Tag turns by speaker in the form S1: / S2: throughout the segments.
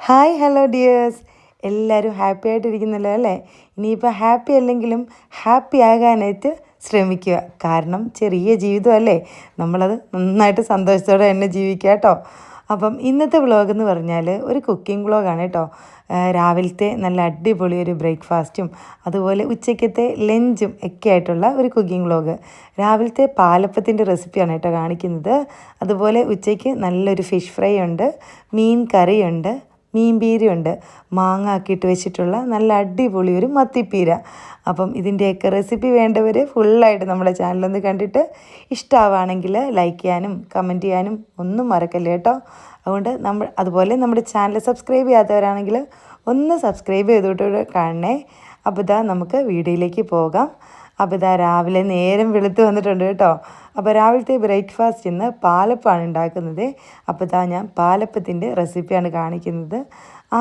S1: Hi hello dears. എല്ലാവരും happy ആയിട്ടിരിക്കുന്നല്ലോ അല്ലേ? ഇനിയിപ്പോൾ ഹാപ്പി അല്ലെങ്കിലും ഹാപ്പി ആകാനായിട്ട് ശ്രമിക്കുക. കാരണം ചെറിയ ജീവിതമല്ലേ? നമ്മളത് നന്നായിട്ട് സന്തോഷത്തോടെ തന്നെ ജീവിക്കുക കേട്ടോ. അപ്പം ഇന്നത്തെ വ്ളോഗ് എന്ന് പറഞ്ഞാൽ ഒരു കുക്കിംഗ് വ്ളോഗാണ് കേട്ടോ. രാവിലത്തെ നല്ല അടിപൊളി ഒരു ബ്രേക്ക്ഫാസ്റ്റും അതുപോലെ ഉച്ചയ്ക്കത്തെ ലഞ്ചും ഒക്കെ ആയിട്ടുള്ള ഒരു കുക്കിംഗ് വ്ളോഗ് രാവിലത്തെ പാലപ്പത്തിന്റെ റെസിപ്പിയാണ് കേട്ടോ കാണിക്കുന്നത്. അതുപോലെ ഉച്ചയ്ക്ക് നല്ലൊരു ഫിഷ് ഫ്രൈ ഉണ്ട് മീൻ കറിയുണ്ട് മീൻ പീരയുണ്ട് മാങ്ങ ആക്കിയിട്ട് വെച്ചിട്ടുള്ള നല്ല അടിപൊളി ഒരു മത്തിപ്പീര. അപ്പം ഇതിന്റെയൊക്കെ റെസിപ്പി വേണ്ടവർ ഫുള്ളായിട്ട് നമ്മുടെ ചാനലൊന്ന് കണ്ടിട്ട് ഇഷ്ടമാവുകയാണെങ്കിൽ ലൈക്ക് ചെയ്യാനും കമന്റ് ചെയ്യാനും ഒന്നും മറക്കല്ലേ കേട്ടോ. അതുകൊണ്ട് നമ്മൾ അതുപോലെ നമ്മുടെ ചാനൽ സബ്സ്ക്രൈബ് ചെയ്യാത്തവരാണെങ്കിൽ ഒന്ന് സബ്സ്ക്രൈബ് ചെയ്തോട്ട് കാണണേ. അപ്പോൾ ഇതാ നമുക്ക് വീഡിയോയിലേക്ക് പോകാം. അപ്പോൾ ഇതാ രാവിലെ നേരം വെളുത്ത് വന്നിട്ടുണ്ട് കേട്ടോ. അപ്പോൾ രാവിലത്തെ ബ്രേക്ക്ഫാസ്റ്റ് ഇന്ന് പാലപ്പമാണ് ഉണ്ടാക്കുന്നത്. അപ്പോൾ ഇതാ ഞാൻ പാലപ്പത്തിന്റെ റെസിപ്പിയാണ് കാണിക്കുന്നത്.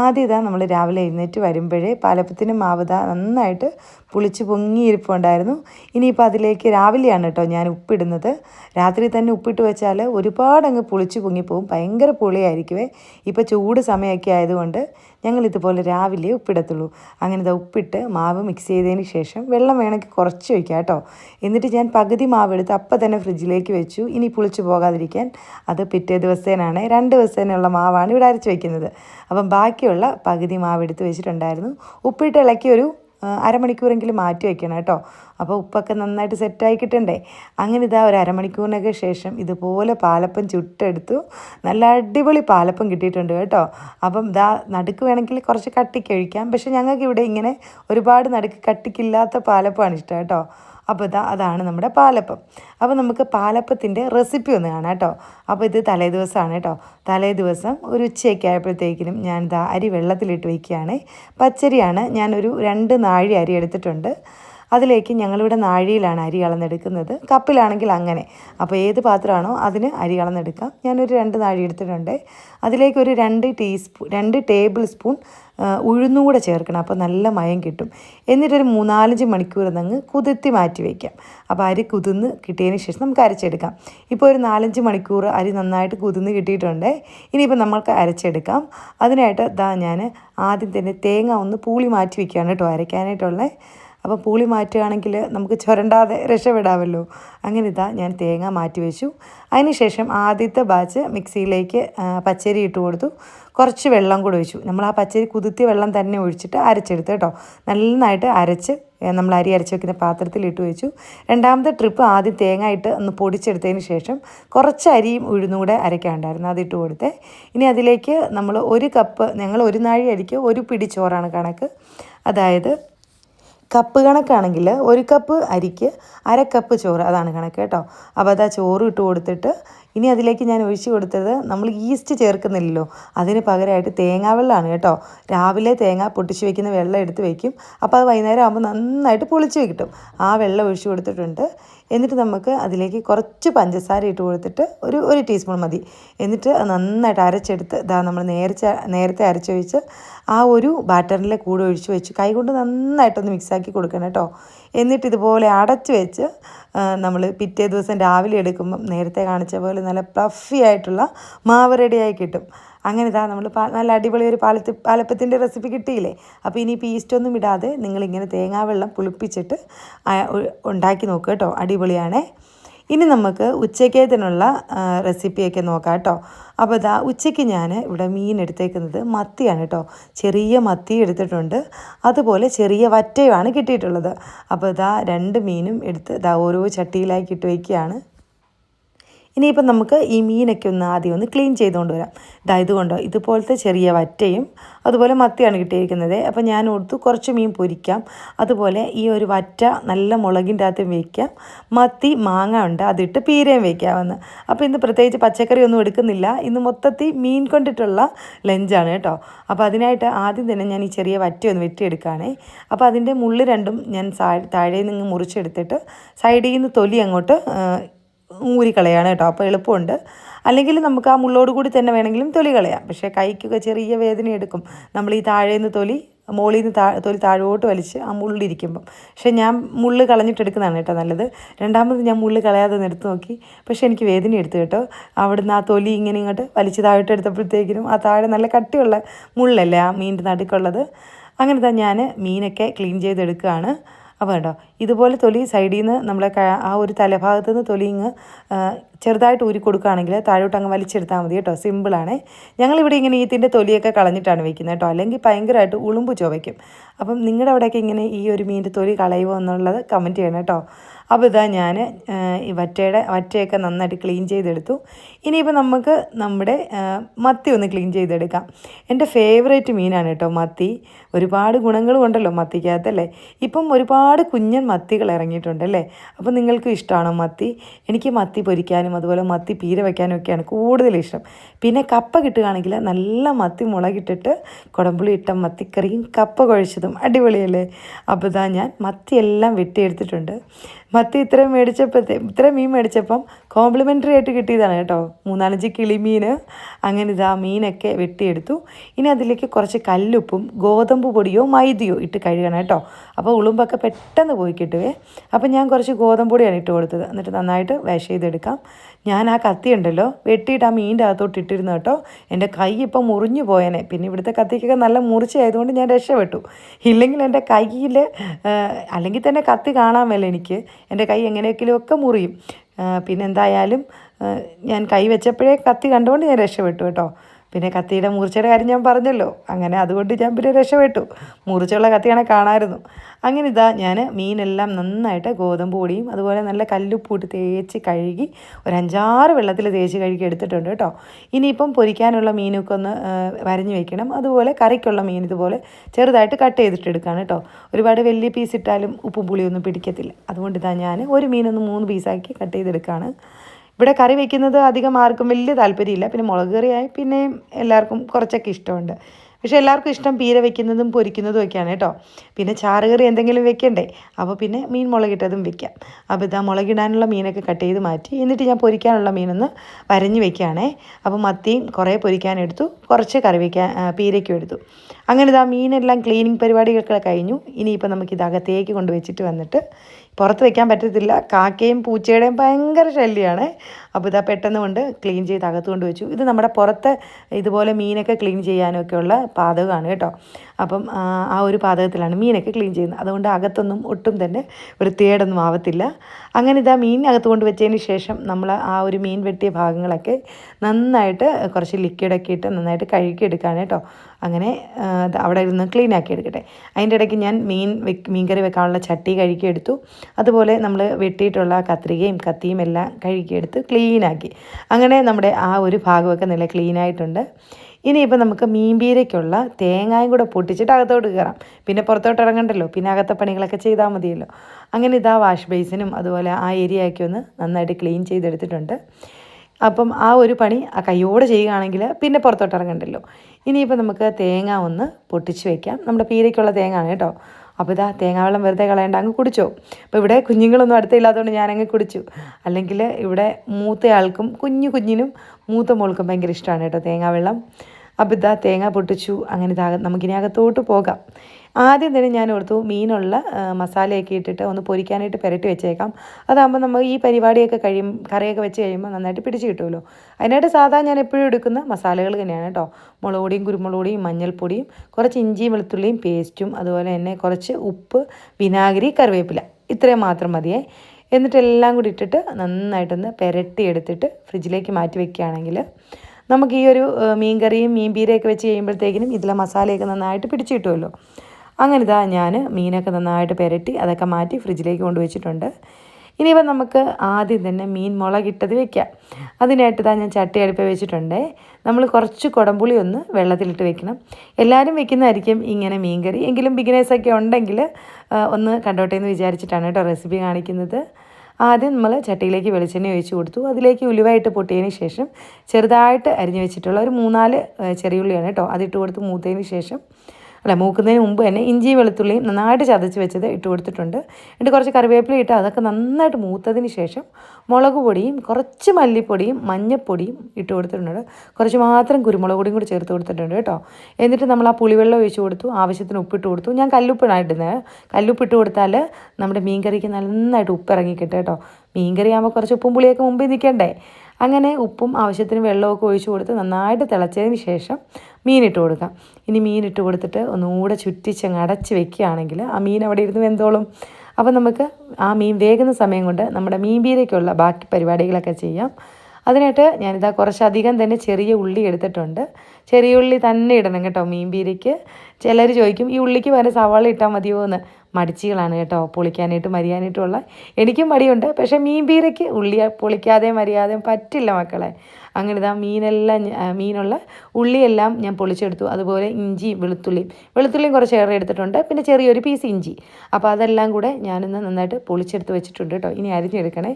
S1: ആദ്യം ഇതാ നമ്മൾ രാവിലെ എഴുന്നേറ്റ് വരുമ്പോഴേ പാലപ്പത്തിന് മാവ് നന്നായിട്ട് പുളിച്ച് പൊങ്ങിയിരിപ്പുണ്ടായിരുന്നു. ഇനിയിപ്പോൾ അതിലേക്ക് രാവിലെയാണ് കേട്ടോ ഞാൻ ഉപ്പിടുന്നത്. രാത്രി തന്നെ ഉപ്പിട്ട് വെച്ചാൽ ഒരുപാട് അങ്ങ് പുളിച്ച് പൊങ്ങിപ്പോവും. ഭയങ്കര പുളിയായിരിക്കുമേ ഇപ്പോൾ ചൂട് സമയമൊക്കെ ആയതുകൊണ്ട് ഞങ്ങൾ ഇതുപോലെ രാവിലെ ഉപ്പിടത്തുള്ളൂ. അങ്ങനെ ഇതാ ഉപ്പിട്ട് മാവ് മിക്സ് ചെയ്തതിന് ശേഷം വെള്ളം വേണമെങ്കിൽ കുറച്ച് വയ്ക്കാം കേട്ടോ. എന്നിട്ട് ഞാൻ പകുതി മാവ് എടുത്ത് അപ്പം തന്നെ ഫ്രിഡ്ജിലേക്ക് വെച്ചു. ഇനി പുളിച്ച് പോകാതിരിക്കാൻ അത് പിറ്റേ ദിവസേനാണ്. രണ്ട് ദിവസേനുള്ള മാവാണ് ഇവിടെ അരച്ച് വയ്ക്കുന്നത് അപ്പം ബാക്കിയുള്ള പകുതി മാവ് എടുത്ത് വെച്ചിട്ടുണ്ടായിരുന്നു. ഉപ്പിട്ട് ഇളക്കി ഒരു അരമണിക്കൂറെങ്കിലും മാറ്റി വയ്ക്കണം കേട്ടോ. അപ്പോൾ ഉപ്പൊക്കെ നന്നായിട്ട് സെറ്റായി കിട്ടണ്ടേ? അങ്ങനെ ഇതാ ഒരു അരമണിക്കൂറിനൊക്കെ ശേഷം ഇതുപോലെ പാലപ്പം ചുട്ടെടുത്തു. നല്ല അടിപൊളി പാലപ്പം കിട്ടിയിട്ടുണ്ട് കേട്ടോ. അപ്പം ഇതാ നടുക്ക് വേണമെങ്കിൽ കുറച്ച് കട്ടിക്ക് കഴിക്കാം പക്ഷെ ഞങ്ങൾക്ക് ഇവിടെ ഇങ്ങനെ ഒരുപാട് നടുക്ക് കട്ടിക്കില്ലാത്ത പാലപ്പമാണ് ഇഷ്ടം കേട്ടോ. അപ്പോൾ ഇതാ അതാണ് നമ്മുടെ പാലപ്പം. അപ്പോൾ നമുക്ക് പാലപ്പത്തിന്റെ റെസിപ്പി ഒന്ന് കാണാം കേട്ടോ. അപ്പോൾ ഇത് തലേ ദിവസമാണ് കേട്ടോ. തലേ ദിവസം ഒരു ഉച്ചയൊക്കെ ആയപ്പോഴത്തേക്കിനും ഞാനിതാ അരി വെള്ളത്തിലിട്ട് വയ്ക്കുകയാണ്. പച്ചരിയാണ്. ഞാനൊരു രണ്ട് നാഴി അരി എടുത്തിട്ടുണ്ട്. അതിലേക്ക് ഞങ്ങളിവിടെ നാഴിയിലാണ് അരി അളന്നെടുക്കുന്നത്. കപ്പിലാണെങ്കിൽ അങ്ങനെ. അപ്പോൾ ഏത് പാത്രമാണോ അതിന് അരി അളന്നെടുക്കാം. ഞാനൊരു രണ്ട് നാഴി എടുത്തിട്ടുണ്ട്. അതിലേക്ക് ഒരു രണ്ട് ടീസ്പൂൺ രണ്ട് ടേബിൾ സ്പൂൺ ഉഴുന്നുകൂടെ ഉഴുന്നും കൂടെ ചേർക്കണം. അപ്പോൾ നല്ല മയം കിട്ടും. എന്നിട്ടൊരു മൂന്നാലഞ്ച് മണിക്കൂർ നിങ്ങൾ കുതിർത്തി മാറ്റി വയ്ക്കാം. അപ്പോൾ അരി കുതിർന്ന് കിട്ടിയതിന് ശേഷം നമുക്ക് അരച്ചെടുക്കാം. ഇപ്പോൾ ഒരു നാലഞ്ച് മണിക്കൂർ അരി നന്നായിട്ട് കുതിർന്ന് കിട്ടിയിട്ടുണ്ട്. ഇനിയിപ്പോൾ നമ്മൾക്ക് അരച്ചെടുക്കാം. അതിനായിട്ട് ഇതാ ഞാൻ ആദ്യം തന്നെ തേങ്ങ ഒന്ന് പൂളി മാറ്റി വയ്ക്കുകയാണ് കേട്ടോ അരയ്ക്കാനായിട്ടുള്ളത് അപ്പോൾ പൂളി മാറ്റുകയാണെങ്കിൽ നമുക്ക് ചുരണ്ടാതെ രക്ഷപ്പെടാമല്ലോ. അങ്ങനെ ഇതാ ഞാൻ തേങ്ങ മാറ്റി വെച്ചു. അതിനുശേഷം ആദ്യത്തെ ബാച്ച് മിക്സിയിലേക്ക് പച്ചരി ഇട്ട് കൊടുത്തു. കുറച്ച് വെള്ളം കൂടെ ഒഴിച്ചു. നമ്മൾ ആ പച്ചരി കുതിർത്തി വെള്ളം തന്നെ ഒഴിച്ചിട്ട് അരച്ചെടുത്ത് കേട്ടോ. നന്നായിട്ട് അരച്ച് നമ്മൾ അരി അരച്ച് വെക്കുന്ന പാത്രത്തിൽ ഇട്ട് വെച്ചു. രണ്ടാമത്തെ ട്രിപ്പ് ആദ്യം തേങ്ങ ഇട്ട് ഒന്ന് പൊടിച്ചെടുത്തതിന് ശേഷം കുറച്ച് അരിയും ഉഴുന്നും കൂടെ അത് അതിട്ട് കൊടുത്തേ. ഇനി അതിലേക്ക് നമ്മൾ ഒരു കപ്പ് ഞങ്ങൾ ഒരു നാഴി അരിക്ക് ഒരു പിടി ചോറാണ് കണക്ക്. അതായത് കപ്പ് കണക്കാണെങ്കിൽ ഒരു കപ്പ് അരിക്ക് അര കപ്പ് ചോറ് അതാണ് കണക്ക് കേട്ടോ. അപ്പോൾ അതാ ചോറ് ഇട്ട് കൊടുത്തിട്ട് ഇനി അതിലേക്ക് ഞാൻ ഒഴിച്ചു കൊടുത്തത് നമ്മൾ ഈസ്റ്റ് ചേർക്കുന്നില്ലല്ലോ. അതിന് പകരമായിട്ട് തേങ്ങാ വെള്ളമാണ് കേട്ടോ. രാവിലെ തേങ്ങ പൊട്ടിച്ച് വെക്കുന്ന വെള്ളം എടുത്ത് വയ്ക്കും അപ്പോൾ അത് വൈകുന്നേരം ആകുമ്പോൾ നന്നായിട്ട് പൊളിച്ച് കിട്ടും. ആ വെള്ളം ഒഴിച്ചു കൊടുത്തിട്ടുണ്ട്. എന്നിട്ട് നമുക്ക് അതിലേക്ക് കുറച്ച് പഞ്ചസാര ഇട്ട് കൊടുത്തിട്ട് ഒരു ഒരു ടീസ്പൂൺ മതി. എന്നിട്ട് നന്നായിട്ട് അരച്ചെടുത്ത് ഇതാ നമ്മൾ നേരത്തെ നേരത്തെ അരച്ചൊഴിച്ച് ആ ഒരു ബാറ്ററിലെ കൂടെ ഒഴിച്ച് വെച്ച്. കൈകൊണ്ട് നന്നായിട്ടൊന്ന് മിക്സാക്കി കൊടുക്കണം കേട്ടോ. എന്നിട്ട് ഇതുപോലെ അടച്ച് വെച്ച് നമ്മൾ പിറ്റേ ദിവസം രാവിലെ എടുക്കുമ്പം നേരത്തെ കാണിച്ച പോലെ നല്ല പ്ലഫി ആയിട്ടുള്ള മാവ് റെഡിയായി കിട്ടും. അങ്ങനെ ഇതാ നമ്മൾ നല്ല അടിപൊളി ഒരു പാലത്ത് പാലപ്പത്തിന്റെ റെസിപ്പി കിട്ടിയില്ലേ? അപ്പോൾ ഇനി ഇനിയിപ്പോൾ ഈസ്റ്റൊന്നും ഇടാതെ നിങ്ങളിങ്ങനെ തേങ്ങാവെള്ളം പുളിപ്പിച്ചിട്ട് ഉണ്ടാക്കി നോക്കുക കേട്ടോ. അടിപൊളിയാണേ. ഇനി നമുക്ക് ഉച്ചക്കേത്തിനുള്ള റെസിപ്പിയൊക്കെ നോക്കാം കേട്ടോ. അപ്പോൾ ഇതാ ഉച്ചയ്ക്ക് ഞാൻ ഇവിടെ മീൻ എടുത്തേക്കുന്നത് മത്തിയാണ് കേട്ടോ. ചെറിയ മത്തി എടുത്തിട്ടുണ്ട്. അതുപോലെ ചെറിയ വറ്റയുമാണ് കിട്ടിയിട്ടുള്ളത്. അപ്പോൾ ഇതാ രണ്ട് മീനും എടുത്ത് ഇതാ ഓരോ ചട്ടിയിലാക്കി ഇട്ട് വയ്ക്കുകയാണ് ഇനിയിപ്പം നമുക്ക് ഈ മീനൊക്കെ ഒന്ന് ആദ്യം ഒന്ന് ക്ലീൻ ചെയ്തുകൊണ്ട് വരാം. ഇതാ കൊണ്ടോ? ഇതുപോലത്തെ ചെറിയ വറ്റയും അതുപോലെ മത്തിയാണ് കിട്ടിയിരിക്കുന്നത്. അപ്പോൾ ഞാൻ ഓർത്തു കുറച്ച് മീൻ പൊരിക്കാം. അതുപോലെ ഈ ഒരു വറ്റ നല്ല മുളകിന്റെ അകത്തും വയ്ക്കാം മത്തി മാങ്ങ ഉണ്ട്. അതിട്ട് പീരയും വയ്ക്കാമെന്ന് അപ്പോൾ ഇന്ന് പ്രത്യേകിച്ച് പച്ചക്കറി ഒന്നും എടുക്കുന്നില്ല. ഇന്ന് മൊത്തത്തിൽ മീൻ കൊണ്ടിട്ടുള്ള ലഞ്ചാണ് കേട്ടോ. അപ്പോൾ അതിനായിട്ട് ആദ്യം തന്നെ ഞാൻ ഈ ചെറിയ വറ്റ ഒന്ന് വെട്ടിയെടുക്കുകയാണേ. അപ്പോൾ അതിന്റെ മുള്ള് രണ്ടും ഞാൻ താഴെ നിന്ന് മുറിച്ചെടുത്തിട്ട് സൈഡിൽ നിന്ന് തൊലി അങ്ങോട്ട് ഊരിക്കളയാണ് കേട്ടോ. അപ്പോൾ എളുപ്പമുണ്ട്. അല്ലെങ്കിൽ നമുക്ക് ആ മുള്ളോട് കൂടി തന്നെ വേണമെങ്കിലും തൊലി കളയാം. പക്ഷേ കൈക്കൊക്കെ ചെറിയ വേദന എടുക്കും. നമ്മൾ ഈ താഴേന്ന് തൊലി മോളിൽ നിന്ന് താ തൊലി താഴോട്ട് വലിച്ച് ആ മുള്ളിരിക്കുമ്പം. പക്ഷേ ഞാൻ മുള്ള് കളഞ്ഞിട്ടെടുക്കുന്നതാണ് കേട്ടോ നല്ലത്. രണ്ടാമത് ഞാൻ മുള്ള് കളയാതെ നിർത്തു നോക്കി. പക്ഷേ എനിക്ക് വേദന എടുത്തു കേട്ടോ. അവിടുന്ന് ആ തൊലി ഇങ്ങനെ ഇങ്ങോട്ട് വലിച്ച് താഴോട്ട് എടുത്തപ്പോഴത്തേക്കിനും ആ താഴെ നല്ല കട്ടിയുള്ള മുള്ളല്ലേ ആ മീനിന്റെ നടുക്കുള്ളത്. അങ്ങനെ തന്നെ ഞാൻ മീനൊക്കെ ക്ലീൻ ചെയ്തെടുക്കുകയാണ്. അപ്പോൾ കേട്ടോ ഇതുപോലെ തൊലി സൈഡിൽ നിന്ന് നമ്മളെ ആ ഒരു തലഭാഗത്ത് നിന്ന് തൊലി ഇങ്ങ് ചെറുതായിട്ട് ഊരി കൊടുക്കുകയാണെങ്കിൽ താഴോട്ട് അങ്ങ് വലിച്ചെടുത്താൽ മതി കേട്ടോ. സിമ്പിളാണ് ഞങ്ങളിവിടെ ഇങ്ങനെ ഈത്തിന്റെ തൊലിയൊക്കെ കളഞ്ഞിട്ടാണ് വെക്കുന്നത് കേട്ടോ. അല്ലെങ്കിൽ ഭയങ്കരമായിട്ട് ഉളുമ്പ് ചുവയ്ക്കും. അപ്പം നിങ്ങളുടെ അവിടെയൊക്കെ ഇങ്ങനെ ഈ ഒരു മീനിന്റെ തൊലി കളയുമോ എന്നുള്ളത് കമന്റ് ചെയ്യണം കേട്ടോ. അപ്പോൾ ഇതാ ഞാൻ ഈ വറ്റയുടെ വറ്റയൊക്കെ നന്നായിട്ട് ക്ലീൻ ചെയ്തെടുത്തു. ഇനിയിപ്പോൾ നമുക്ക് നമ്മുടെ മത്തി ഒന്ന് ക്ലീൻ ചെയ്തെടുക്കാം. എന്റെ ഫേവറേറ്റ് മീനാണ് കേട്ടോ മത്തി. ഒരുപാട് ഗുണങ്ങളും ഉണ്ടല്ലോ മത്തിക്കകത്തല്ലേ ഇപ്പം ഒരുപാട് കുഞ്ഞൻ മത്തികൾ ഇറങ്ങിയിട്ടുണ്ടല്ലേ അപ്പോൾ നിങ്ങൾക്കും ഇഷ്ടമാണോ മത്തി? എനിക്ക് മത്തി പൊരിക്കാനും അതുപോലെ മത്തി പീര വയ്ക്കാനും ഒക്കെയാണ് കൂടുതൽ ഇഷ്ടം. പിന്നെ കപ്പ കിട്ടുകയാണെങ്കിൽ നല്ല മത്തി മുളകിട്ടിട്ട് കുടമ്പുളി ഇട്ട മത്തിക്കറിയും കപ്പ കുഴച്ചതും അടിപൊളിയല്ലേ? അപ്പോൾ ഇതാ ഞാൻ മത്തിയെല്ലാം വെട്ടിയെടുത്തിട്ടുണ്ട്. മത്തി ഇത്രയും മേടിച്ചപ്പോഴത്തേ ഇത്രയും മീൻ മേടിച്ചപ്പം കോംപ്ലിമെന്ററി ആയിട്ട് കിട്ടിയതാണ് കേട്ടോ. മൂന്നാലഞ്ച് കിളിമീൻ അങ്ങനെ ഇതാ മീനൊക്കെ വെട്ടിയെടുത്തു. ഇനി അതിലേക്ക് കുറച്ച് കല്ലുപ്പും ഗോതമ്പ് പൊടിയോ മൈദയോ ഇട്ട് കഴുകണം കേട്ടോ. അപ്പോൾ ഉളുമ്പൊക്കെ പെട്ടെന്ന് പോയി കിട്ടുവേ. അപ്പം ഞാൻ കുറച്ച് ഗോതമ്പ് പൊടിയാണ് ഇട്ട് കൊടുത്തത്. എന്നിട്ട് നന്നായിട്ട് വാഷ് ചെയ്തെടുക്കാം. ഞാൻ ആ കത്തി ഉണ്ടല്ലോ വെട്ടിയിട്ട് ആ മീന്റെ അകത്തോട്ട് ഇട്ടിരുന്നു കേട്ടോ. എന്റെ കൈ ഇപ്പം മുറിഞ്ഞു പോയനെ. പിന്നെ ഇവിടുത്തെ കത്തിക്കൊക്കെ നല്ല മുറിച്ചായതുകൊണ്ട് ഞാൻ രക്ഷപ്പെട്ടു. ഇല്ലെങ്കിൽ എന്റെ കയ്യിൽ അല്ലെങ്കിൽ തന്നെ കത്തി കാണാൻ മേലെ എനിക്ക്. എന്റെ കൈ എങ്ങനെയെങ്കിലും ഒക്കെ മുറിയും. പിന്നെ എന്തായാലും ഞാൻ കൈ വെച്ചപ്പോഴേ കത്തി കണ്ടുകൊണ്ട് ഞാൻ രക്ഷപ്പെട്ടു കേട്ടോ. പിന്നെ കത്തിയുടെ മൂർച്ചയുടെ കാര്യം ഞാൻ പറഞ്ഞല്ലോ. അങ്ങനെ അതുകൊണ്ട് ഞാൻ പിന്നെ രക്ഷപ്പെട്ടു. മൂർച്ചയുള്ള കത്തിയാണെ കാണാമായിരുന്നു. അങ്ങനെ ഇതാ ഞാൻ മീനെല്ലാം നന്നായിട്ട് ഗോതമ്പ് പൊടിയും അതുപോലെ നല്ല കല്ലുപ്പൂട്ട് തേച്ച് കഴുകി ഒരു അഞ്ചാറ് വെള്ളത്തിൽ തേച്ച് കഴുകി എടുത്തിട്ടുണ്ട് കേട്ടോ. ഇനിയിപ്പം പൊരിക്കാനുള്ള മീനൊക്കെ ഒന്ന് വരഞ്ഞു വെക്കണം. അതുപോലെ കറിക്കുള്ള മീൻ ഇതുപോലെ ചെറുതായിട്ട് കട്ട് ചെയ്തിട്ട് എടുക്കുകയാണ് കേട്ടോ. ഒരുപാട് വലിയ പീസ് ഇട്ടാലും ഉപ്പും പുളിയൊന്നും പിടിക്കത്തില്ല. അതുകൊണ്ട് ഇതാ ഞാൻ ഒരു മീനൊന്ന് മൂന്ന് പീസാക്കി കട്ട് ചെയ്തെടുക്കുകയാണ് ഇവിടെ കറി വെക്കുന്നത് അധികം ആർക്കും വലിയ താല്പര്യമില്ല. പിന്നെ മുളക് കറിയായി പിന്നെയും എല്ലാവർക്കും കുറച്ചൊക്കെ ഇഷ്ടമുണ്ട്. പക്ഷേ എല്ലാവർക്കും ഇഷ്ടം പീര വെക്കുന്നതും പൊരിക്കുന്നതും ഒക്കെയാണ് കേട്ടോ. പിന്നെ ചാറുകറി എന്തെങ്കിലും വെക്കണ്ടേ? അപ്പോൾ പിന്നെ മീൻ മുളകിട്ടതും വെക്കാം. അപ്പോൾ ഇതാ മുളകിടാനുള്ള മീനൊക്കെ കട്ട് ചെയ്ത് മാറ്റി എന്നിട്ട് ഞാൻ പൊരിക്കാനുള്ള മീനൊന്ന് വരഞ്ഞ് വെക്കുകയാണേ. അപ്പോൾ മത്തിയും കുറേ പൊരിക്കാനെടുത്തു കുറച്ച് കറി വെക്കാൻ പീരയ്ക്കും എടുത്തു. അങ്ങനെ ഇതാ മീനെല്ലാം ക്ലീനിങ് പരിപാടികളൊക്കെ കഴിഞ്ഞു. ഇനിയിപ്പോൾ നമുക്ക് ഇത് അകത്തേക്ക് കൊണ്ട് വെച്ചിട്ട് വന്നിട്ട് പുറത്ത് വെക്കാൻ പറ്റത്തില്ല. കാക്കയും പൂച്ചയുടെയും ഭയങ്കര ശല്യമാണ് അപ്പോൾ ഇതാ പെട്ടെന്ന് കൊണ്ട് ക്ലീൻ ചെയ്ത് അകത്ത് കൊണ്ട് വെച്ചു. ഇത് നമ്മുടെ പുറത്ത് ഇതുപോലെ മീനൊക്കെ ക്ലീൻ ചെയ്യാനൊക്കെയുള്ള പാതകമാണ് കേട്ടോ. അപ്പം ആ, ഒരു പാതകത്തിലാണ് മീനൊക്കെ ക്ലീൻ ചെയ്യുന്നത്. അതുകൊണ്ട് അകത്തൊന്നും ഒട്ടും തന്നെ വൃത്തികേടൊന്നും ആവത്തില്ല. അങ്ങനെ ഇതാ മീൻ അകത്ത് കൊണ്ട് വെച്ചതിന് ശേഷം നമ്മൾ ആ ഒരു മീൻ വെട്ടിയ ഭാഗങ്ങളൊക്കെ നന്നായിട്ട് കുറച്ച് ലിക്വിഡൊക്കെ ഇട്ട് നന്നായിട്ട് കഴുകിയെടുക്കുകയാണ് കേട്ടോ. അങ്ങനെ അവിടെ ഇരുന്ന് ക്ലീൻ ആക്കി എടുക്കട്ടെ. അതിന്റെ ഇടയ്ക്ക് ഞാൻ മീൻ മീൻകറി മീൻ കറി വെക്കാനുള്ള ചട്ടി കഴുകിയെടുത്തു അതുപോലെ നമ്മൾ വെട്ടിയിട്ടുള്ള കത്രികയും കത്തിയും എല്ലാം കഴുകിയെടുത്ത് ക്ലീനാക്കി അങ്ങനെ നമ്മുടെ ആ ഒരു ഭാഗമൊക്കെ നല്ല ക്ലീനായിട്ടുണ്ട് ഇനിയിപ്പോൾ നമുക്ക് മീൻപീരയ്ക്കുള്ള തേങ്ങായും കൂടെ പൊട്ടിച്ചിട്ട് അകത്തോട്ട് കയറാം. പിന്നെ പുറത്തോട്ട് ഇറങ്ങണ്ടല്ലോ? പിന്നെ അകത്തെ പണികളൊക്കെ ചെയ്താൽ മതിയല്ലോ. അങ്ങനെ ഇതാ വാഷ് ബേസിനും അതുപോലെ ആ ഏരിയയൊക്കെ ഒന്ന് നന്നായിട്ട് ക്ലീൻ ചെയ്തെടുത്തിട്ടുണ്ട്. അപ്പം ആ ഒരു പണി ആ കൈയോടെ ചെയ്യുകയാണെങ്കിൽ പിന്നെ പുറത്തോട്ട് ഇറങ്ങണ്ടല്ലോ. ഇനിയിപ്പോൾ നമുക്ക് തേങ്ങ ഒന്ന് പൊട്ടിച്ച് വയ്ക്കാം നമ്മുടെ പീരയ്ക്കുള്ള തേങ്ങ ആണ് കേട്ടോ. അപ്പോൾ ഇതാ തേങ്ങാവെള്ളം വെറുതെ കളയണ്ട അങ്ങ് കുടിച്ചോ. അപ്പോൾ ഇവിടെ കുഞ്ഞുങ്ങളൊന്നും അടുത്തില്ലാത്തതുകൊണ്ട് ഞാനങ്ങ് കുടിച്ചു. അല്ലെങ്കിൽ ഇവിടെ മൂത്തയാൾക്കും കുഞ്ഞു കുഞ്ഞിനും മൂത്ത മോൾക്കും ഭയങ്കര ഇഷ്ടമാണ് കേട്ടോ തേങ്ങാവെള്ളം. അപ്പോൾ ഇതാ തേങ്ങ പൊട്ടിച്ചു അങ്ങനെ ഇതാ നമുക്കിനി അകത്തോട്ട് പോകാം. ആദ്യം തന്നെ ഞാൻ ഓർത്തു മീനുള്ള മസാലയൊക്കെ ഇട്ടിട്ട് ഒന്ന് പൊരിക്കാനായിട്ട് പുരട്ടി വെച്ചേക്കാം. അതാകുമ്പോൾ നമ്മൾ ഈ പരിപാടിയൊക്കെ കഴിയും കറിയൊക്കെ വെച്ച് കഴിയുമ്പോൾ നന്നായിട്ട് പിടിച്ച് കിട്ടുമല്ലോ അതിനായിട്ട് സാധാരണ ഞാൻ എപ്പോഴും എടുക്കുന്ന മസാലകൾ തന്നെയാണ് കേട്ടോ. മുളക് പൊടിയും കുരുമുളക് പൊടിയും മഞ്ഞൾപ്പൊടിയും കുറച്ച് ഇഞ്ചിയും വെളുത്തുള്ളിയും പേസ്റ്റും അതുപോലെ തന്നെ കുറച്ച് ഉപ്പ് വിനാഗിരി കറിവേപ്പില. ഇത്രയും മാത്രം മതിയേ. എന്നിട്ട് എല്ലാം കൂടി ഇട്ടിട്ട് നന്നായിട്ടൊന്ന് പുരട്ടി എടുത്തിട്ട് ഫ്രിഡ്ജിലേക്ക് മാറ്റി വെക്കുകയാണെങ്കിൽ നമുക്ക് ഈ ഒരു മീൻ കറിയും മീൻ പീരയൊക്കെ വെച്ച് കഴിയുമ്പോഴത്തേക്കിനും ഇതിലെ മസാലയൊക്കെ നന്നായിട്ട് പിടിച്ചു കിട്ടുമല്ലോ അങ്ങനെ ഇതാ ഞാൻ മീനൊക്കെ നന്നായിട്ട് പെരട്ടി അതൊക്കെ മാറ്റി ഫ്രിഡ്ജിലേക്ക് കൊണ്ടുവച്ചിട്ടുണ്ട്. ഇനിയിപ്പോൾ നമുക്ക് ആദ്യം തന്നെ മീൻ മുളകിട്ടത് വെക്കാം. അതിനായിട്ട് ഇതാ ഞാൻ ചട്ടി അടുപ്പ് വെച്ചിട്ടുണ്ട്. നമ്മൾ കുറച്ച് കുടംപുളി ഒന്ന് വെള്ളത്തിലിട്ട് വെക്കണം. എല്ലാവരും വെക്കുന്നതായിരിക്കും ഇങ്ങനെ മീൻകറി. എങ്കിലും ബിഗിനേഴ്സൊക്കെ ഉണ്ടെങ്കിൽ ഒന്ന് കണ്ടോട്ടെ എന്ന് വിചാരിച്ചിട്ടാണ് കേട്ടോ റെസിപ്പി കാണിക്കുന്നത്. ആദ്യം നമ്മൾ ചട്ടിയിലേക്ക് വെളിച്ചെണ്ണ ഒഴിച്ച് കൊടുത്തു. അതിലേക്ക് ഉലുവായിട്ട് പൊട്ടിയതിന് ശേഷം ചെറുതായിട്ട് അരിഞ്ഞു വെച്ചിട്ടുള്ള ഒരു മൂന്നാൽ ചെറിയ ചെറിയുള്ളിയാണ് കേട്ടോ. അതിട്ട് കൊടുത്ത് മൂത്തതിന് ശേഷം അല്ല മൂക്കുന്നതിന് മുമ്പ് തന്നെ ഇഞ്ചി വെളുത്തുള്ളിയും നന്നായിട്ട് ചതച്ച് വെച്ചത് ഇട്ട് കൊടുത്തിട്ടുണ്ട്. എന്നിട്ട് കുറച്ച് കറിവേപ്പില ഇട്ട് അതൊക്കെ നന്നായിട്ട് മൂത്തതിന് ശേഷം മുളക് പൊടിയും കുറച്ച് മല്ലിപ്പൊടിയും മഞ്ഞൾപ്പൊടിയും ഇട്ട് കൊടുത്തിട്ടുണ്ട്. കുറച്ച് മാത്രം കുരുമുളക് പൊടിയും കൂടി ചേർത്ത് കൊടുത്തിട്ടുണ്ട് കേട്ടോ. എന്നിട്ട് നമ്മൾ ആ പുളിവെള്ളം ഒഴിച്ച് കൊടുത്തു. ആവശ്യത്തിന് ഉപ്പിട്ട് കൊടുത്തു. ഞാൻ കല്ലുപ്പിടാണ് ഇടുന്നത് കല്ലുപ്പിട്ട് കൊടുത്താൽ നമ്മുടെ മീൻകറിക്ക് നന്നായിട്ട് ഉപ്പ് ഇറങ്ങി കിട്ടും കേട്ടോ. മീൻകറി ആകുമ്പോൾ കുറച്ച് ഉപ്പും പുളിയൊക്കെ മുമ്പിൽ നിൽക്കണ്ടേ? അങ്ങനെ ഉപ്പും ആവശ്യത്തിന് വെള്ളമൊക്കെ ഒഴിച്ചു കൊടുത്ത് നന്നായിട്ട് തിളച്ചതിന് ശേഷം മീനിട്ട് കൊടുക്കാം. ഇനി മീനിട്ട് കൊടുത്തിട്ട് ഒന്നുകൂടെ ചുറ്റിച്ച് അടച്ച് വെക്കുകയാണെങ്കിൽ ആ മീൻ അവിടെ ഇരുന്ന് വെന്തോളും. അപ്പോൾ നമുക്ക് ആ മീൻ വേകുന്ന സമയം കൊണ്ട് നമ്മുടെ മീൻ പീരയ്ക്കുള്ള ബാക്കി പരിപാടികളൊക്കെ ചെയ്യാം. അതിനായിട്ട് ഞാനിതാ കുറച്ചധികം തന്നെ ചെറിയ ഉള്ളി എടുത്തിട്ടുണ്ട്. ചെറിയ ഉള്ളി തന്നെ ഇടണം കേട്ടോ മീൻ പീരയ്ക്ക് ചിലർ ചോദിക്കും ഈ ഉള്ളിക്ക് പകരം സവാള ഇട്ടാൽ മതിയോ? എന്ന്. മടിച്ചികളാണ് കേട്ടോ പൊളിക്കാനായിട്ട് മരിയാനായിട്ടുള്ള എനിക്കും മടിയുണ്ട്. പക്ഷേ മീൻ പീരയ്ക്ക് ഉള്ളി പൊളിക്കാതെ മരിയാതെയും പറ്റില്ല മക്കളെ. അങ്ങനെ ഇതാ മീനെല്ലാം മീനുള്ള ഉള്ളിയെല്ലാം ഞാൻ പൊളിച്ചെടുത്തു. അതുപോലെ ഇഞ്ചിയും വെളുത്തുള്ളിയും. വെളുത്തുള്ളിയും കുറച്ച് ഏറെ എടുത്തിട്ടുണ്ട്. പിന്നെ ചെറിയൊരു പീസ് ഇഞ്ചി. അപ്പോൾ അതെല്ലാം കൂടെ ഞാനിന്ന് നന്നായിട്ട് പൊളിച്ചെടുത്ത് വെച്ചിട്ടുണ്ട് കേട്ടോ. ഇനി അരിഞ്ഞെടുക്കണേ.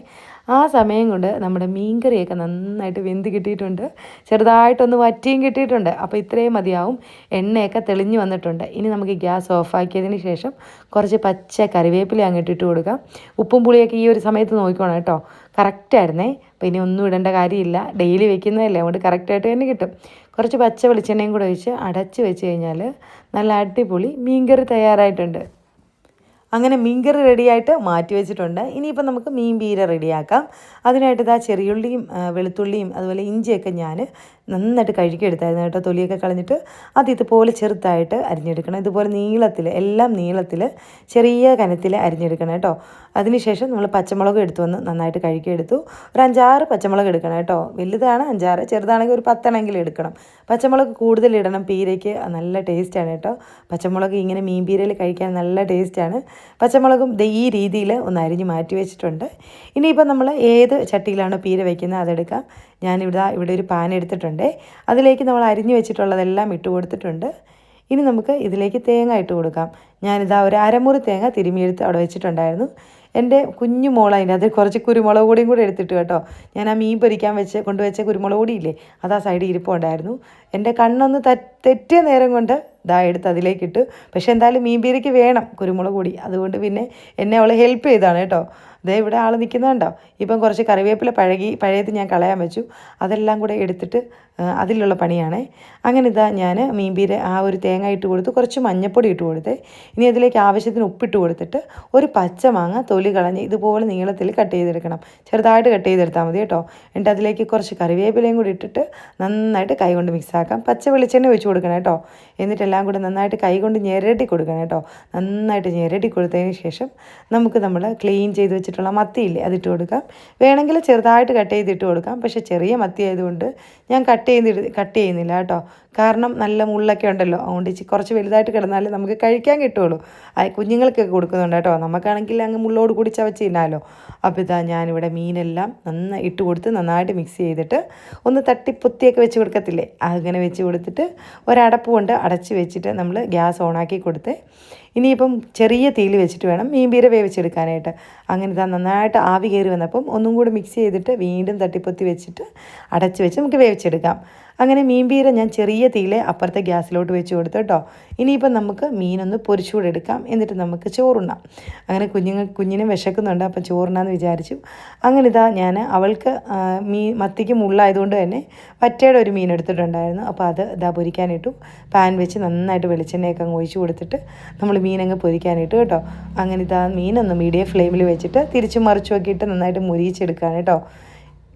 S1: ആ സമയം കൊണ്ട് നമ്മുടെ മീൻകറിയൊക്കെ നന്നായിട്ട് വെന്ത് കിട്ടിയിട്ടുണ്ട്. ചെറുതായിട്ടൊന്ന് വറ്റിയും കിട്ടിയിട്ടുണ്ട്. അപ്പോൾ ഇത്രയും മതിയാവും. എണ്ണയൊക്കെ തെളിഞ്ഞു വന്നിട്ടുണ്ട്. ഇനി നമുക്ക് ഗ്യാസ് ഓഫാക്കിയതിന് ശേഷം കുറച്ച് പച്ച കറിവേപ്പില അങ്ങോട്ട് ഇട്ട് കൊടുക്കാം. ഉപ്പും പുളിയൊക്കെ ഈ ഒരു സമയത്ത് നോക്കിക്കോണം കേട്ടോ. കറക്റ്റായിരുന്നേ അപ്പോൾ ഇനി ഒന്നും ഇടേണ്ട കാര്യമില്ല. ഡെയിലി വെക്കുന്നതല്ലേ. അതുകൊണ്ട് കറക്റ്റായിട്ട് തന്നെ കിട്ടും. കുറച്ച് പച്ച വെളിച്ചെണ്ണയും കൂടെ ഒഴിച്ച് അടച്ച് വെച്ച് കഴിഞ്ഞാൽ നല്ല അടിപൊളി മീൻകറി തയ്യാറായിട്ടുണ്ട്. അങ്ങനെ മീൻകറി റെഡിയായിട്ട് മാറ്റി വെച്ചിട്ടുണ്ട്. ഇനിയിപ്പോൾ നമുക്ക് മീൻ പീര റെഡിയാക്കാം. അതിനായിട്ട് ഇതാ ചെറിയുള്ളിയും വെളുത്തുള്ളിയും അതുപോലെ ഇഞ്ചിയൊക്കെ ഞാൻ നന്നായിട്ട് കഴുകിയെടുത്തായിരുന്നു കേട്ടോ തൊലിയൊക്കെ കളഞ്ഞിട്ട്. അത് ഇതുപോലെ ചെറുതായിട്ട് അരിഞ്ഞെടുക്കണം. ഇതുപോലെ നീളത്തിൽ എല്ലാം നീളത്തിൽ ചെറിയ കനത്തിൽ അരിഞ്ഞെടുക്കണം കേട്ടോ. അതിനുശേഷം നമ്മൾ പച്ചമുളക് എടുത്തു വന്ന് നന്നായിട്ട് കഴുകിയെടുത്തു. ഒരു അഞ്ചാറ് പച്ചമുളക് എടുക്കണം കേട്ടോ. വലുതാണ് അഞ്ചാറ് ചെറുതാണെങ്കിൽ ഒരു പത്തെണ്ണമെങ്കിലും എടുക്കണം. പച്ചമുളക് കൂടുതൽ ഇടണം പീരയ്ക്ക്. നല്ല ടേസ്റ്റാണ് കേട്ടോ. പച്ചമുളക് ഇങ്ങനെ മീൻ പീരയിൽ കഴിക്കാൻ നല്ല ടേസ്റ്റാണ്. പച്ചമുളകും ഈ രീതിയിൽ ഒന്ന് അരിഞ്ഞ് മാറ്റി വെച്ചിട്ടുണ്ട്. ഇനിയിപ്പോൾ നമ്മൾ ഏത് ചട്ടിയിലാണ് പീര വയ്ക്കുന്നത് അതെടുക്കാം. ഞാനിവിടെ ഇവിടെ ഒരു പാൻ എടുത്തിട്ടുണ്ട്. അതിലേക്ക് നമ്മൾ അരിഞ്ഞു വെച്ചിട്ടുള്ളതെല്ലാം ഇട്ട് കൊടുത്തിട്ടുണ്ട്. ഇനി നമുക്ക് ഇതിലേക്ക് തേങ്ങ ഇട്ട് കൊടുക്കാം. ഞാനിതാ ഒരു അരമുറി തേങ്ങ തിരുമിയെടുത്ത് അവിടെ വെച്ചിട്ടുണ്ടായിരുന്നു. എന്റെ കുഞ്ഞു മോൾ അതിന്റെ അതിൽ കുറച്ച് കുരുമുളക് പൊടിയും കൂടെ എടുത്തിട്ട് കേട്ടോ. ഞാൻ ആ മീൻ പൊരിക്കാൻ വെച്ച് കൊണ്ടുവച്ച കുരുമുളക് പൊടിയില്ലേ അത് ആ സൈഡിൽ ഇരിപ്പുണ്ടായിരുന്നു. എന്റെ കണ്ണൊന്ന് തെറ്റിയ നേരം കൊണ്ട് ഇതാ എടുത്ത് അതിലേക്കിട്ട് പക്ഷേ എന്തായാലും മീൻ പീരയ്ക്ക് വേണം കുരുമുളക് പൊടി. അതുകൊണ്ട് പിന്നെ എന്നെ അവൾ ഹെൽപ്പ് ചെയ്താണ് കേട്ടോ. ദേ ഇവിടെ ആൾ നിൽക്കുന്നുണ്ടോ? ഇപ്പം കുറച്ച് കറിവേപ്പില പഴകി പഴയത് ഞാൻ കളയാൻ വെച്ചു. അതെല്ലാം കൂടെ എടുത്തിട്ട് അതിലുള്ള പണിയാണ്. അങ്ങനെ ഇതാ ഞാൻ മീൻപീര് ആ ഒരു തേങ്ങ ഇട്ട് കൊടുത്ത് കുറച്ച് മഞ്ഞപ്പൊടി ഇട്ട് കൊടുത്ത്. ഇനി അതിലേക്ക് ആവശ്യത്തിന് ഉപ്പിട്ട് കൊടുത്തിട്ട് ഒരു പച്ചമാങ്ങ തൊലി കളഞ്ഞ് ഇതുപോലെ നീളത്തിൽ കട്ട് ചെയ്തെടുക്കണം. ചെറുതായിട്ട് കട്ട് ചെയ്തെടുത്താൽ മതി കേട്ടോ. എന്നിട്ട് അതിലേക്ക് കുറച്ച് കറിവേപ്പിലയും കൂടി ഇട്ടിട്ട് നന്നായിട്ട് കൈ കൊണ്ട് മിക്സാക്കാം പച്ച വെളിച്ചെണ്ണ ഒഴിച്ച് കൊടുക്കണം കേട്ടോ. എന്നിട്ടെല്ലാം കൂടി നന്നായിട്ട് കൈ കൊണ്ട് ഞെരട്ടി കൊടുക്കണം കേട്ടോ. നന്നായിട്ട് ഞെരട്ടി കൊടുത്തതിന് ശേഷം നമുക്ക് നമ്മൾ ക്ലീൻ ചെയ്ത് വെച്ചിട്ടുള്ള മത്തിയില്ലേ അതിട്ട് കൊടുക്കാം. വേണമെങ്കിൽ ചെറുതായിട്ട് കട്ട് ചെയ്തിട്ട് കൊടുക്കാം. പക്ഷേ ചെറിയ മത്തി ആയതുകൊണ്ട് ഞാൻ കട്ട് ചെയ്ത് കട്ട് ചെയ്യുന്നില്ല കേട്ടോ. കാരണം നല്ല മുള്ളൊക്കെ ഉണ്ടല്ലോ. അതുകൊണ്ട് കുറച്ച് വലുതായിട്ട് കിടന്നാലേ നമുക്ക് കഴിക്കാൻ കിട്ടുള്ളൂ അത് കുഞ്ഞുങ്ങൾക്കൊക്കെ കൊടുക്കുന്നുണ്ട് കേട്ടോ. നമുക്കാണെങ്കിൽ അങ്ങ് മുള്ളോട് കൂടി ചവച്ചില്ലാലോ അപ്പോൾ ഇതാ ഞാനിവിടെ മീനെല്ലാം നന്നായി ഇട്ട് കൊടുത്ത് നന്നായിട്ട് മിക്സ് ചെയ്തിട്ട് ഒന്ന് തട്ടിപ്പൊത്തിയൊക്കെ വെച്ച് കൊടുക്കത്തില്ലേ? അങ്ങനെ വെച്ച് കൊടുത്തിട്ട് ഒരടപ്പ് കൊണ്ട് അടച്ച് വെച്ചിട്ട് നമ്മൾ ഗ്യാസ് ഓണാക്കി കൊടുത്ത് ഇനിയിപ്പം ചെറിയ തീയിൽ വെച്ചിട്ട് വേണം മീൻ പീര വേവിച്ചെടുക്കാനായിട്ട്. അങ്ങനെ ഇതാ നന്നായിട്ട് ആവി കയറി വന്നപ്പം ഒന്നും കൂടി മിക്സ് ചെയ്തിട്ട് വീണ്ടും തട്ടിപ്പൊത്തി വെച്ചിട്ട് അടച്ച് വെച്ച് നമുക്ക് വേവിച്ചെടുക്കാം. അങ്ങനെ മീൻ പീര ഞാൻ ചെറിയ തീയിലെ അപ്പുറത്തെ ഗ്യാസിലോട്ട് വെച്ച് കൊടുത്തു കേട്ടോ. ഇനിയിപ്പം നമുക്ക് മീനൊന്ന് പൊരിച്ചുകൂടെ എടുക്കാം. എന്നിട്ട് നമുക്ക് ചോറുണ്ണാം. അങ്ങനെ കുഞ്ഞുങ്ങൾ കുഞ്ഞിനെ വിശക്കുന്നുണ്ട്. അപ്പം ചോറുണ്ണാന്ന് വിചാരിച്ചു. അങ്ങനെ ഇതാ ഞാൻ അവൾക്ക് മീൻ മത്തിക്ക് മുള്ളായതുകൊണ്ട് തന്നെ പറ്റയുടെ ഒരു മീൻ എടുത്തിട്ടുണ്ടായിരുന്നു. അപ്പോൾ അത് ഇതാ പൊരിക്കാനിട്ടു. പാൻ വെച്ച് നന്നായിട്ട് വെളിച്ചെണ്ണയൊക്കെ അങ്ങ് ഒഴിച്ചു കൊടുത്തിട്ട് നമ്മൾ മീനങ്ങ് പൊരിക്കാനിട്ടു കേട്ടോ. അങ്ങനെ ഇതാ മീനൊന്ന് മീഡിയം ഫ്ലെയിമിൽ വെച്ചിട്ട് തിരിച്ചു മറിച്ചു നോക്കിയിട്ട് നന്നായിട്ട് മുരിയിച്ചെടുക്കുകയാണ് കേട്ടോ.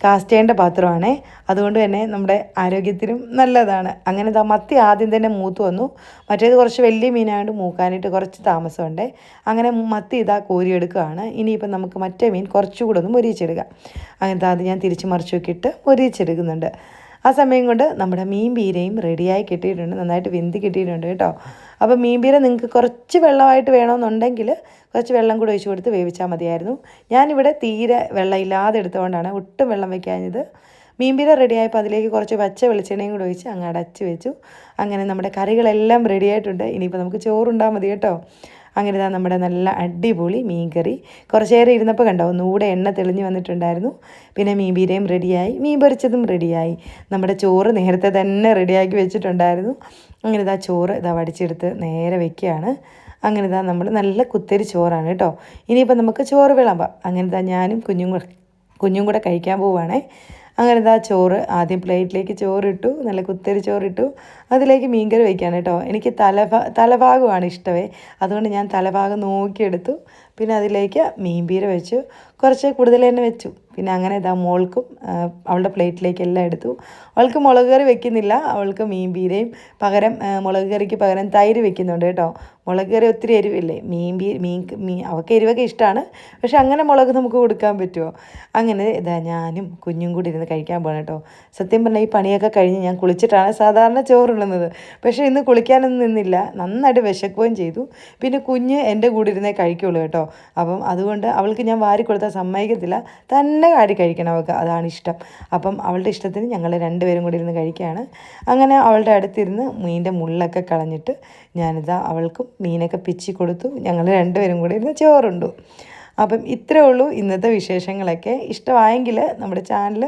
S1: കാസ്റ്റ് ചെയ്യേണ്ട പാത്രമാണ്. അതുകൊണ്ട് തന്നെ നമ്മുടെ ആരോഗ്യത്തിനും നല്ലതാണ്. അങ്ങനെ മത്തി ആദ്യം തന്നെ മൂത്ത് വന്നു. മറ്റേത് കുറച്ച് വലിയ മീനായതുകൊണ്ട് മൂക്കാനായിട്ട് കുറച്ച് താമസമുണ്ട്. അങ്ങനെ മത്തി ഇതാ കോരിയെടുക്കുകയാണ്. ഇനിയിപ്പം നമുക്ക് മറ്റേ മീൻ കുറച്ചുകൂടെ ഒന്ന് മൊരിയിച്ചെടുക്കാം. അങ്ങനത്തെ അത് ഞാൻ തിരിച്ച് മറിച്ച് നോക്കിയിട്ട് മൊരിയിച്ചെടുക്കുന്നുണ്ട്. ആ സമയം കൊണ്ട് നമ്മുടെ മീൻ പീരയും റെഡിയായി കിട്ടിയിട്ടുണ്ട്. നന്നായിട്ട് വെന്ത് കിട്ടിയിട്ടുണ്ട് കേട്ടോ. അപ്പോൾ മീൻ പീര നിങ്ങൾക്ക് കുറച്ച് വെള്ളമായിട്ട് വേണമെന്നുണ്ടെങ്കിൽ കുറച്ച് വെള്ളം കൂടെ ഒഴിച്ചു കൊടുത്ത് വേവിച്ചാൽ മതിയായിരുന്നു. ഞാനിവിടെ തീരെ വെള്ളം ഇല്ലാതെ എടുത്തുകൊണ്ടാണ് ഒട്ടും വെള്ളം വയ്ക്കാഞ്ഞത് മീൻപീര റെഡിയായപ്പോൾ അതിലേക്ക് കുറച്ച് പച്ച വെളിച്ചെണ്ണയും കൂടെ ഒഴിച്ച് അങ്ങ് അടച്ച് വെച്ചു. അങ്ങനെ നമ്മുടെ കറികളെല്ലാം റെഡിയായിട്ടുണ്ട് ഇനിയിപ്പോൾ നമുക്ക് ചോറുണ്ടാൽ മതി കേട്ടോ. അങ്ങനെ ഇതാ നമ്മുടെ നല്ല അടിപൊളി മീൻകറി. കുറച്ച് നേരം ഇരുന്നപ്പോൾ കണ്ടോ ഒന്നുകൂടെ എണ്ണ തെളിഞ്ഞ് വന്നിട്ടുണ്ടായിരുന്നു. പിന്നെ മീൻ ബീരയും റെഡിയായി മീൻ പൊരിച്ചതും റെഡിയായി. നമ്മുടെ ചോറ് നേരത്തെ തന്നെ റെഡിയാക്കി വെച്ചിട്ടുണ്ടായിരുന്നു. അങ്ങനെ ഇതാ ചോറ് ഇതാ വടിച്ചെടുത്ത് നേരെ വെക്കുകയാണ്. അങ്ങനെ ഇതാ നമ്മൾ നല്ല കുത്തരി ചോറാണ് കേട്ടോ. ഇനിയിപ്പോൾ നമുക്ക് ചോറ് വിളമ്പാം. അങ്ങനെ ഇതാ ഞാനും കുഞ്ഞും കുഞ്ഞും കൂടെ കഴിക്കാൻ പോവുകയാണേ. അങ്ങനെ ഇതാ ചോറ് ആദ്യം പ്ലേറ്റിലേക്ക് ചോറിട്ടു നല്ല കുത്തരി ചോറിട്ടു. അതിലേക്ക് മീൻകറി വയ്ക്കുകയാണ് കേട്ടോ. എനിക്ക് തലഭാ തലഭാഗമാണ് ഇഷ്ടമേ അതുകൊണ്ട് ഞാൻ തലഭാഗം നോക്കിയെടുത്തു. പിന്നെ അതിലേക്ക് മീൻപീര വെച്ചു. കുറച്ച് കൂടുതൽ തന്നെ വെച്ചു. പിന്നെ അങ്ങനെ ഇതാ മോൾക്കും അവളുടെ പ്ലേറ്റിലേക്ക് എല്ലാം എടുത്തു. അവൾക്ക് മുളക് കറി വെക്കുന്നില്ല. അവൾക്ക് മീൻപീരയും പകരം മുളക് കറിക്ക് പകരം തൈര് വെക്കുന്നുണ്ട് കേട്ടോ. മുളക് കറി ഒത്തിരി എരിവില്ലേ? മീൻ പീ മീൻ മീൻ അവൾക്ക് എരിവൊക്കെ ഇഷ്ടമാണ് പക്ഷെ അങ്ങനെ മുളക് നമുക്ക് കൊടുക്കാൻ പറ്റുമോ? അങ്ങനെ ഇതാ ഞാനും കുഞ്ഞും കൂടി ഇരുന്ന് കഴിക്കാൻ പോകണം കേട്ടോ. സത്യം പറഞ്ഞാൽ ഈ പണിയൊക്കെ കഴിഞ്ഞ് ഞാൻ കുളിച്ചിട്ടാണ് സാധാരണ ചോറുണ്ണുന്നത് പക്ഷേ ഇന്ന് കുളിക്കാനൊന്നും നിന്നില്ല. നന്നായിട്ട് വിശക്കുകയും ചെയ്തു. പിന്നെ കുഞ്ഞ് എന്റെ കൂടെ ഇരുന്നേ കഴിക്കുള്ളൂ കേട്ടോ. അപ്പം അതുകൊണ്ട് അവൾക്ക് ഞാൻ വാരി കൊടുത്താൽ സമ്മതിക്കത്തില്ല. തന്നെ കാടി കഴിക്കണം അവൾക്ക്. അതാണ് ഇഷ്ടം. അപ്പം അവളുടെ ഇഷ്ടത്തിന് ഞങ്ങൾ രണ്ടുപേരും കൂടി ഇരുന്ന് കഴിക്കുകയാണ്. അങ്ങനെ അവളുടെ അടുത്തിരുന്ന് മീനിന്റെ മുള്ളൊക്കെ കളഞ്ഞിട്ട് ഞാനിതാ അവൾക്കും മീനൊക്കെ പിച്ചി കൊടുത്തു. ഞങ്ങൾ രണ്ടുപേരും കൂടി ഇരുന്ന് ചോറുണ്ടു. അപ്പം ഇത്രയേ ഉള്ളൂ ഇന്നത്തെ വിശേഷങ്ങളൊക്കെ. ഇഷ്ടമായെങ്കിൽ നമ്മുടെ ചാനൽ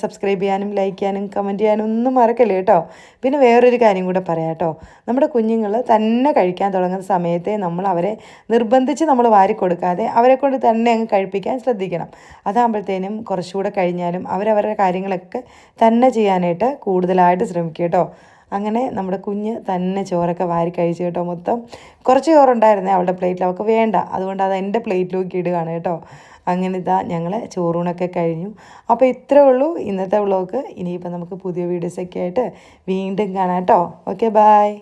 S1: സബ്സ്ക്രൈബ് ചെയ്യാനും ലൈക്ക് ചെയ്യാനും കമന്റ് ചെയ്യാനും ഒന്നും മറക്കല്ലേ കേട്ടോ? പിന്നെ വേറൊരു കാര്യം കൂടെ പറയാം കേട്ടോ. നമ്മുടെ കുഞ്ഞുങ്ങൾ തന്നെ കഴിക്കാൻ തുടങ്ങുന്ന സമയത്തെ നമ്മൾ അവരെ നിർബന്ധിച്ച് നമ്മൾ വാരി കൊടുക്കാതെ അവരെ കൊണ്ട് തന്നെ അങ്ങ് കഴിപ്പിക്കാൻ ശ്രദ്ധിക്കണം. അതാകുമ്പോഴത്തേനും കുറച്ചുകൂടെ കഴിഞ്ഞാലും അവരവരുടെ കാര്യങ്ങളൊക്കെ തന്നെ ചെയ്യാനായിട്ട് കൂടുതലായിട്ട് ശ്രമിക്കുക കേട്ടോ. അങ്ങനെ നമ്മുടെ കുഞ്ഞ് തന്നെ ചോറൊക്കെ വാരി കഴിച്ചു കേട്ടോ മൊത്തം. കുറച്ച് ചോറുണ്ടായിരുന്നേ അവളുടെ പ്ലേറ്റിൽ അവൾക്ക് വേണ്ട. അതുകൊണ്ട് അത് എന്റെ പ്ലേറ്റിലേക്ക് ഇടുകയാണ് കേട്ടോ. അങ്ങനെ ഇതാ ഞങ്ങൾ ചോറൂണൊക്കെ കഴിഞ്ഞു. അപ്പോൾ ഇത്രേ ഉള്ളൂ ഇന്നത്തെ വ്ളോഗ് ഇനിയിപ്പോൾ നമുക്ക് പുതിയ വീഡിയോസൊക്കെ ആയിട്ട് വീണ്ടും കാണാം കേട്ടോ. Okay bye